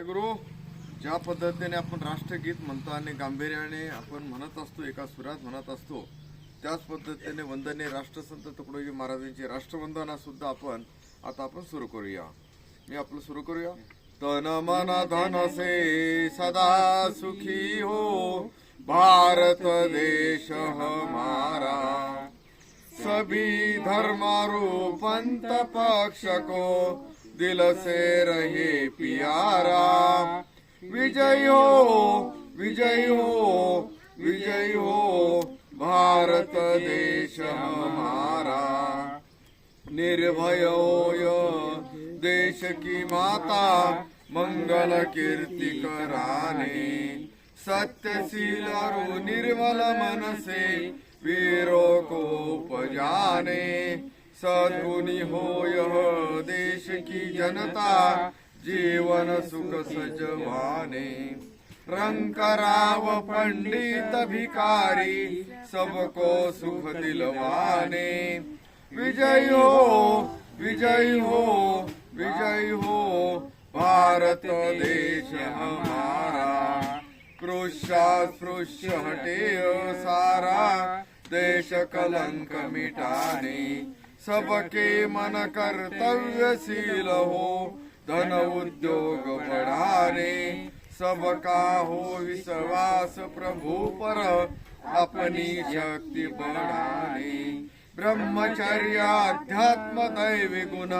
जय गुरु ज्या पद्धतीने आपण राष्ट्रगीत म्हणतो आणि गांभीर्याने आपण म्हणत असतो एका सुरात म्हणत असतो त्याच पद्धतीने वंदनीय राष्ट्रसंत तुकडोजी महाराजांची राष्ट्रवंदना सुद्धा आपण आता आपण सुरू करूया. मी आपलं सुरू करूया. तन मन धन से सदा सुखी हो भारत देश हमारा। सभी धर्मारू पंत पक्ष को दिल से रहे प्यारा। विजय हो विजय हो विजय हो भारत देश हमारा। निर्भय देश की माता, मंगल कीर्ति कराने। सत्यशील निर्मल मन से वीरों को पजाने सद्गुणी हो यह देश की जनता, जीवन सुख सजवाने रंग राव पंडित भिकारी सबको सुख दिलवाने विजय हो विजय हो विजय हो, भारत देश हमारा। क्रोशा स्पृश्य हटे सारा, देश कलंक मिटाने। सबके मन कर्तव्यशील हो, धन उद्योग बढ़ाने। सबका हो विश्वास प्रभु पर, अपनी शक्ति बढ़ाने। ब्रह्मचर्य अध्यात्म दैवी गुण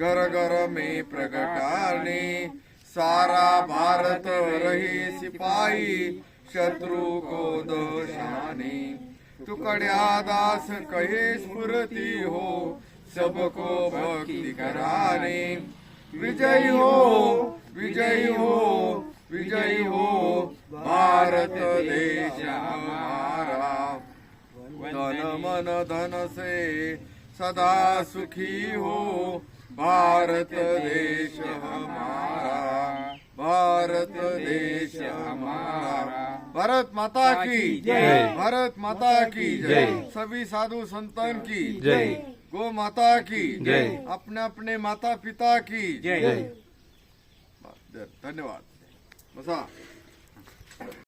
घर घर में प्रगटाने सारा भारत रही सिपाही, शत्रु को दशाने तुकड्या दास कहे स्फुरती हो, सबको भक्ति कराने। विजय हो विजय हो विजय हो, भारत देश हमारा। धन मन धन से सदा सुखी हो, भारत देश हमारा। भारत देश भारत माता की जय। भारत माता की जय। सभी साधु संतान की जय। गो माता की जय। अपने अपने माता पिता की जय। धन्यवाद।